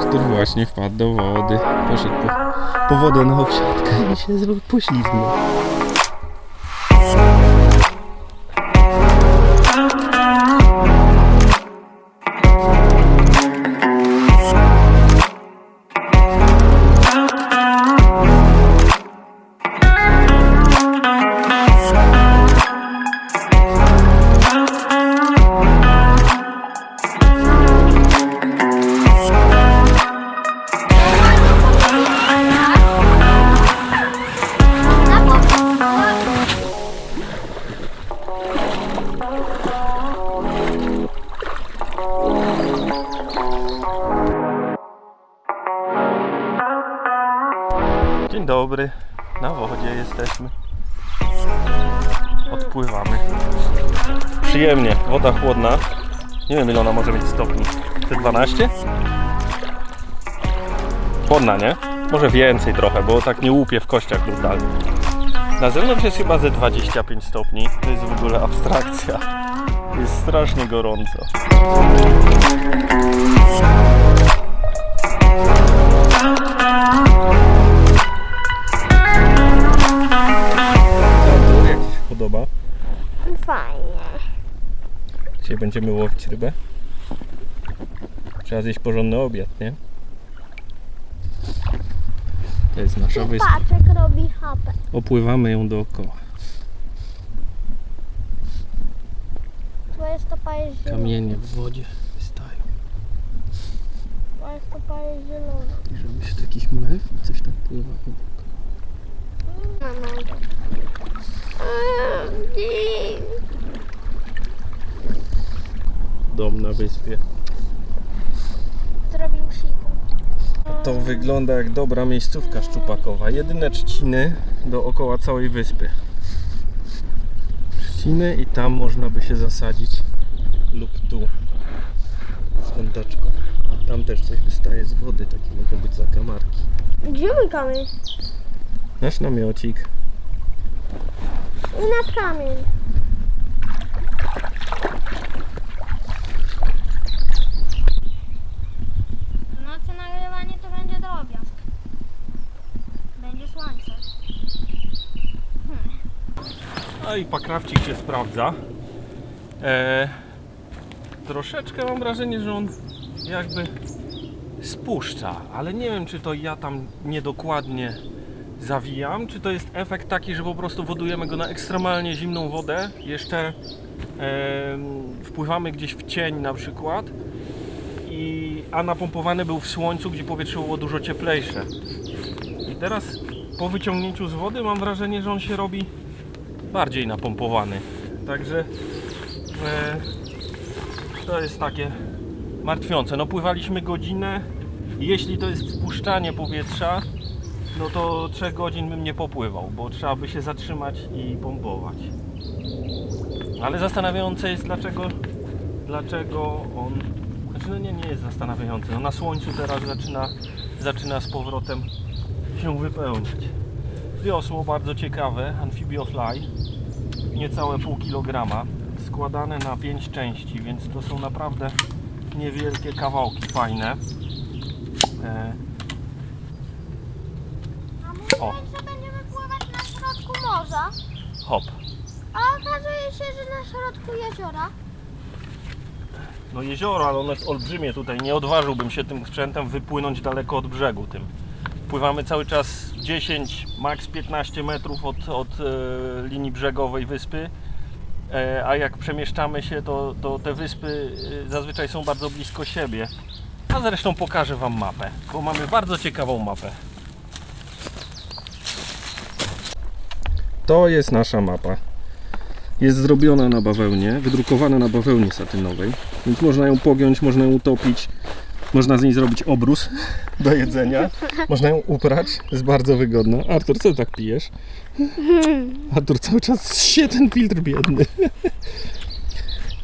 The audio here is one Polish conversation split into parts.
Artur właśnie wpadł do wody. Poszedł po, po wodę na owsiadkę i się poślizgnął. Dobry. Na wodzie jesteśmy. Odpływamy. Przyjemnie. Woda chłodna. Nie wiem ile ona może mieć stopni. Te 12? Chłodna, nie? Może więcej trochę, bo tak nie łupie w kościach brutalnie. Na zewnątrz jest chyba ze 25 stopni. To jest w ogóle abstrakcja. Jest strasznie gorąco. Fajnie. Dzisiaj będziemy łowić rybę. Trzeba zjeść porządny obiad, nie? To jest nasza wyspa. Paczek robi hapę. Opływamy ją dookoła. Twoja stopa jest zielona. Kamienie w wodzie wystają. Twoja stopa jest zielona. Żeby się takich mew i coś tam pływa obok. Mama. Dom na wyspie. Zrobił siku. To wygląda jak dobra miejscówka szczupakowa. Jedyne trzciny dookoła całej wyspy. Trzciny i tam można by się zasadzić. Lub tu. Z kątaczką. Tam też coś wystaje z wody. Takie mogą być zakamarki. Gdzie mój kamień? Nasz namiocik. I nasz kamień. W nocy nagrywanie to będzie drobiazg. Będzie słońce. No i pakrawcik się sprawdza. E, troszeczkę mam wrażenie, że on jakby spuszcza, ale nie wiem, czy to ja tam niedokładnie zawijam, czy to jest efekt taki, że po prostu wodujemy go na ekstremalnie zimną wodę, jeszcze em, wpływamy gdzieś w cień na przykład, i, a napompowany był w słońcu, gdzie powietrze było dużo cieplejsze. I teraz po wyciągnięciu z wody mam wrażenie, że on się robi bardziej napompowany. Także e, to jest takie martwiące. No pływaliśmy godzinę. Jeśli to jest spuszczanie powietrza, no to 3 godzin bym nie popływał, bo trzeba by się zatrzymać i pompować. Ale zastanawiające jest dlaczego dlaczego on znaczy no nie, nie jest zastanawiające. No na słońcu teraz zaczyna, zaczyna z powrotem się wypełniać. Wiosło bardzo ciekawe, Amphibiofly, niecałe pół kilograma, składane na 5 części, więc to są naprawdę niewielkie kawałki, fajne. E, A mówiłeś, że będziemy pływać na środku morza, hop. a okazuje się, że na środku jeziora. No jezioro, ale ono jest olbrzymie tutaj, nie odważyłbym się tym sprzętem wypłynąć daleko od brzegu tym. Pływamy cały czas 10, maks 15 metrów od, od e, linii brzegowej wyspy. E, a jak przemieszczamy się, to, to te wyspy e, zazwyczaj są bardzo blisko siebie. A zresztą pokażę Wam mapę, bo mamy bardzo ciekawą mapę. To jest nasza mapa. Jest zrobiona na bawełnie, wydrukowana na bawełnie satynowej, więc można ją pogiąć, można ją utopić, można z niej zrobić obrus do jedzenia, można ją uprać, jest bardzo wygodna. Artur, co ty tak pijesz? Artur cały czas się ten filtr biedny.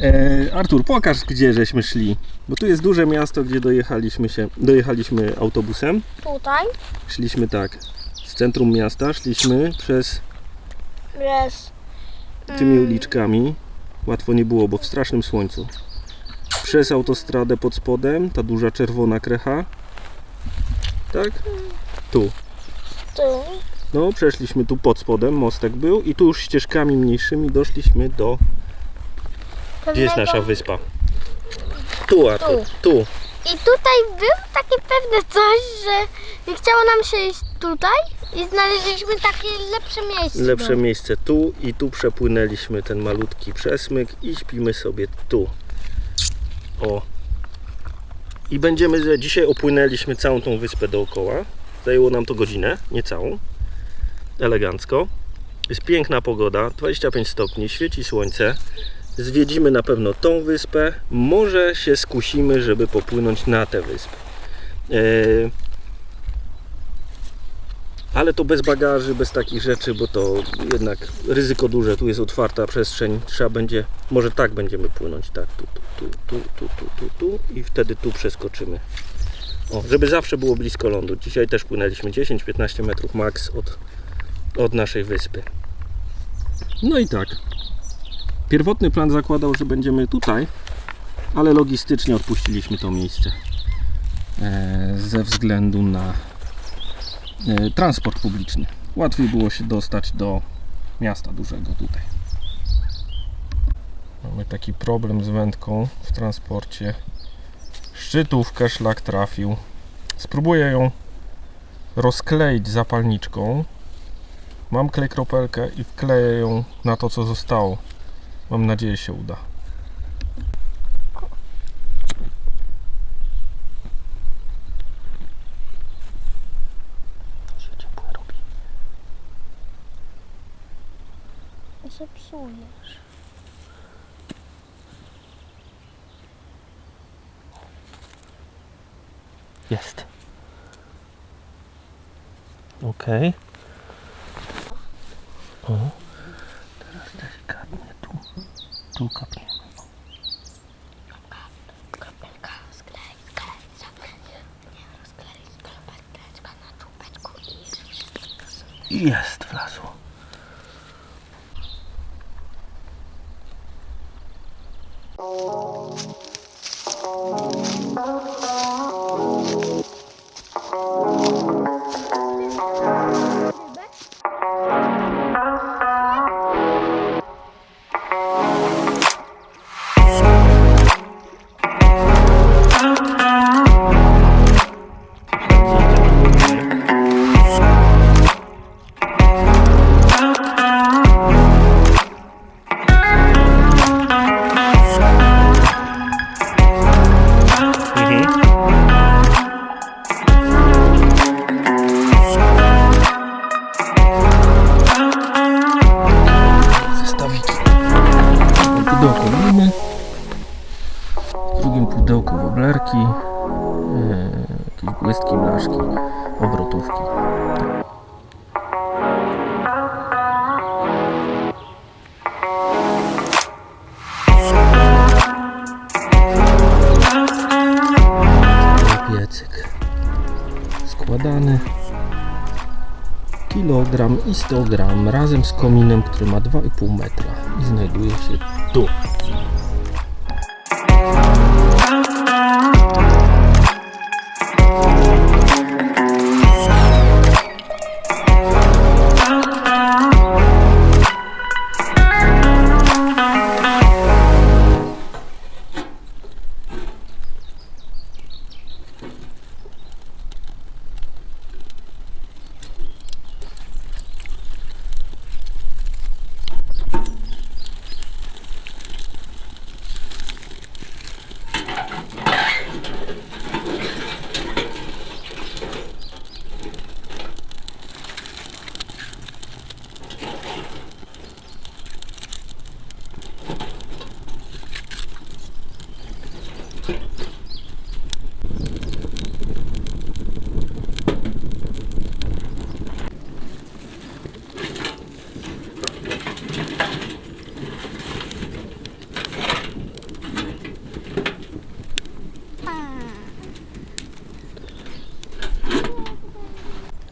E, Artur, pokaż gdzie żeśmy szli, bo tu jest duże miasto, gdzie dojechaliśmy się, dojechaliśmy autobusem. Tutaj Szliśmy tak, z centrum miasta szliśmy przez jest tymi uliczkami. Łatwo nie było, bo w strasznym słońcu. Przez autostradę pod spodem, ta duża czerwona krecha. Tak? Tu. Tu. No, przeszliśmy tu pod spodem, mostek był i tu już ścieżkami mniejszymi doszliśmy do... Gdzie jest nasza wyspa? Tu, a tu. Tu. I tutaj był takie pewne coś, że nie chciało nam się iść tutaj i znaleźliśmy takie lepsze miejsce. Lepsze miejsce tu i tu przepłynęliśmy ten malutki przesmyk i śpimy sobie tu. O. I będziemy, że dzisiaj opłynęliśmy całą tą wyspę dookoła. Zajęło nam to godzinę, nie całą. Elegancko. Jest piękna pogoda, 25 stopni, świeci słońce. Zwiedzimy na pewno tą wyspę. Może się skusimy, żeby popłynąć na tę wyspę. Eee, ale to bez bagaży, bez takich rzeczy, bo to jednak ryzyko duże. Tu jest otwarta przestrzeń. Trzeba będzie, może tak będziemy płynąć, tak, tu, tu, tu, tu, tu, tu, tu i wtedy tu przeskoczymy. O, żeby zawsze było blisko lądu. Dzisiaj też płynęliśmy 10-15 metrów max od, od naszej wyspy. No i tak. Pierwotny plan zakładał, że będziemy tutaj, ale logistycznie odpuściliśmy to miejsce. E, ze względu na transport publiczny. Łatwiej było się dostać do miasta dużego tutaj. Mamy taki problem z wędką w transporcie. Szczytówkę szlak trafił. Spróbuję ją rozkleić zapalniczką. Mam klej kropelkę i wkleję ją na to, co zostało. Mam nadzieję, się uda. I się psujesz. Jest. Okej. O. Teraz delikatnie tu. Tu kapniemy. Kropelka, sklej, sklej, zaklej. Nie, rozklej, kropeleczka na czubeczku i wszystko. I jest, jakieś błystki, blaszki, obrotówki. Piecyk składany kilogram i 100 gram razem z kominem, który ma 2,5 metra i znajduje się tu.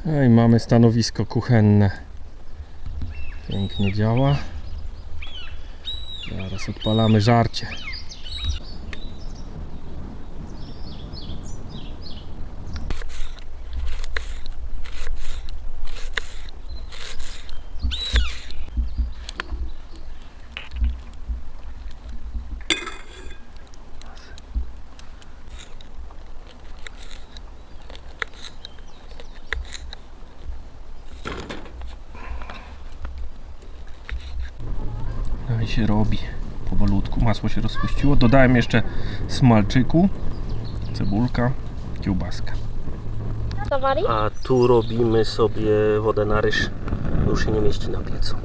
No i mamy stanowisko kuchenne. Pięknie działa. Zaraz odpalamy żarcie. Się robi powolutku. Masło się rozpuściło. Dodałem jeszcze smalczyku, cebulka, Mari? A tu robimy sobie wodę na ryż. Już się nie mieści na piecu.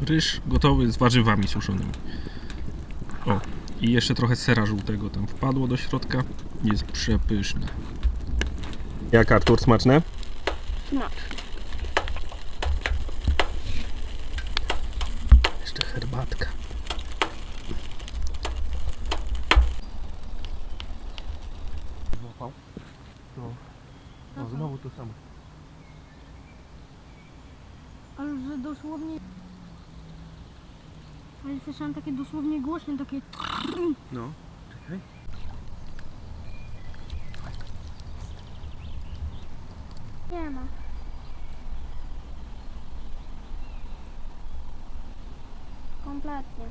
Ryż gotowy z warzywami suszonymi. O, i jeszcze trochę sera żółtego tam wpadło do środka. Jest przepyszne. Jak Artur, smaczne? Smaczne. Jeszcze herbatka. Złapał? No. No znowu to samo. Ale że dosłownie... Ale słyszałam takie dosłownie głośne, takie... No. Czekaj. Nie ma. Kompletnie.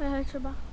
Jechać trzeba.